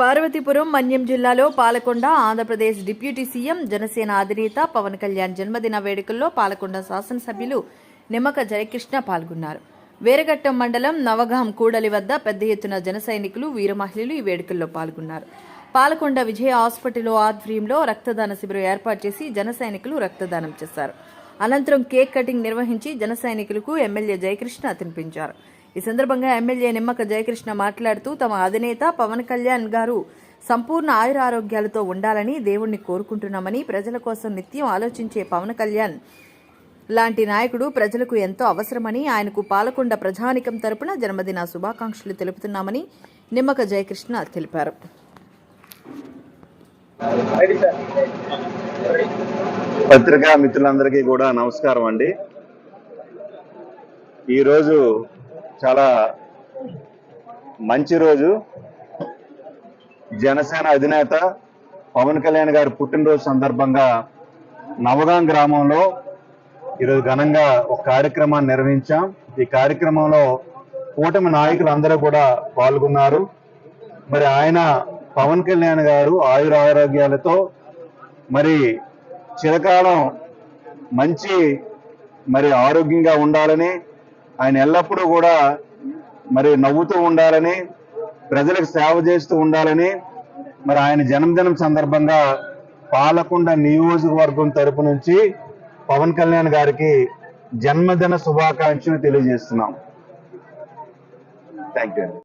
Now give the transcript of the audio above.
పార్వతీపురం మన్యం జిల్లాలో Palakonda Andhra Pradesh deputy CM Janasena అధినేత పవన్ కళ్యాణ్ జన్మదిన వేడుకల్లో పాలకొండ శాసనసభ్యులు నిమ్మక జయకృష్ణ పాల్గొన్నారు. వేరగట్టం మండలం నవగాం కూడలి వద్ద పెద్ద ఎత్తున జన సైనికులు వీరమహిళలు ఈ వేడుకల్లో పాల్గొన్నారు. పాలకొండ విజయ హాస్పిటల్ ఆధ్వర్యంలో రక్తదాన శిబిరం ఏర్పాటు చేసి జన సైనికులు రక్తదానం చేశారు. అనంతరం కేక్ కటింగ్ నిర్వహించి జన సైనికులకు ఎమ్మెల్యే జయకృష్ణ తినిపించారు. ఈ సందర్భంగా ఎమ్మెల్యే నిమ్మక జయకృష్ణ మాట్లాడుతూ తమ అధినేత పవన్ కళ్యాణ్ గారు సంపూర్ణ ఆయురారోగ్యాలతో ఉండాలని దేవుణ్ణి కోరుకుంటున్నామని ప్రజల కోసం నిత్యం ఆలోచించే పవన్ కళ్యాణ్ లాంటి నాయకుడు ప్రజలకు ఎంతో అవసరమని ఆయనకు పాలకొండ ప్రజానికం తరపున జన్మదిన శుభాకాంక్షలు తెలుపుతున్నామని నిమ్మక జయకృష్ణ తెలిపారు. పత్రికా మిత్రులందరికీ కూడా నమస్కారం అండి. ఈరోజు చాలా మంచి రోజు. జనసేన అధినేత పవన్ కళ్యాణ్ గారి పుట్టినరోజు సందర్భంగా నవగాం గ్రామంలో ఈరోజు ఘనంగా ఒక కార్యక్రమాన్ని నిర్వహించాం. ఈ కార్యక్రమంలో కూటమి నాయకులు అందరూ కూడా పాల్గొన్నారు. మరి ఆయన పవన్ కళ్యాణ్ గారు ఆయుర ఆరోగ్యాలతో మరి చిరకాలం మంచి మరి ఆరోగ్యంగా ఉండాలని ఆయన ఎల్లప్పుడూ కూడా మరి నవ్వుతూ ఉండాలని ప్రజలకు సేవ చేస్తూ ఉండాలని మరి ఆయన జన్మదినం సందర్భంగా పాలకొండ నియోజకవర్గం తరపు నుంచి పవన్ కళ్యాణ్ గారికి జన్మదిన శుభాకాంక్షలు తెలియజేస్తున్నాం. Thank you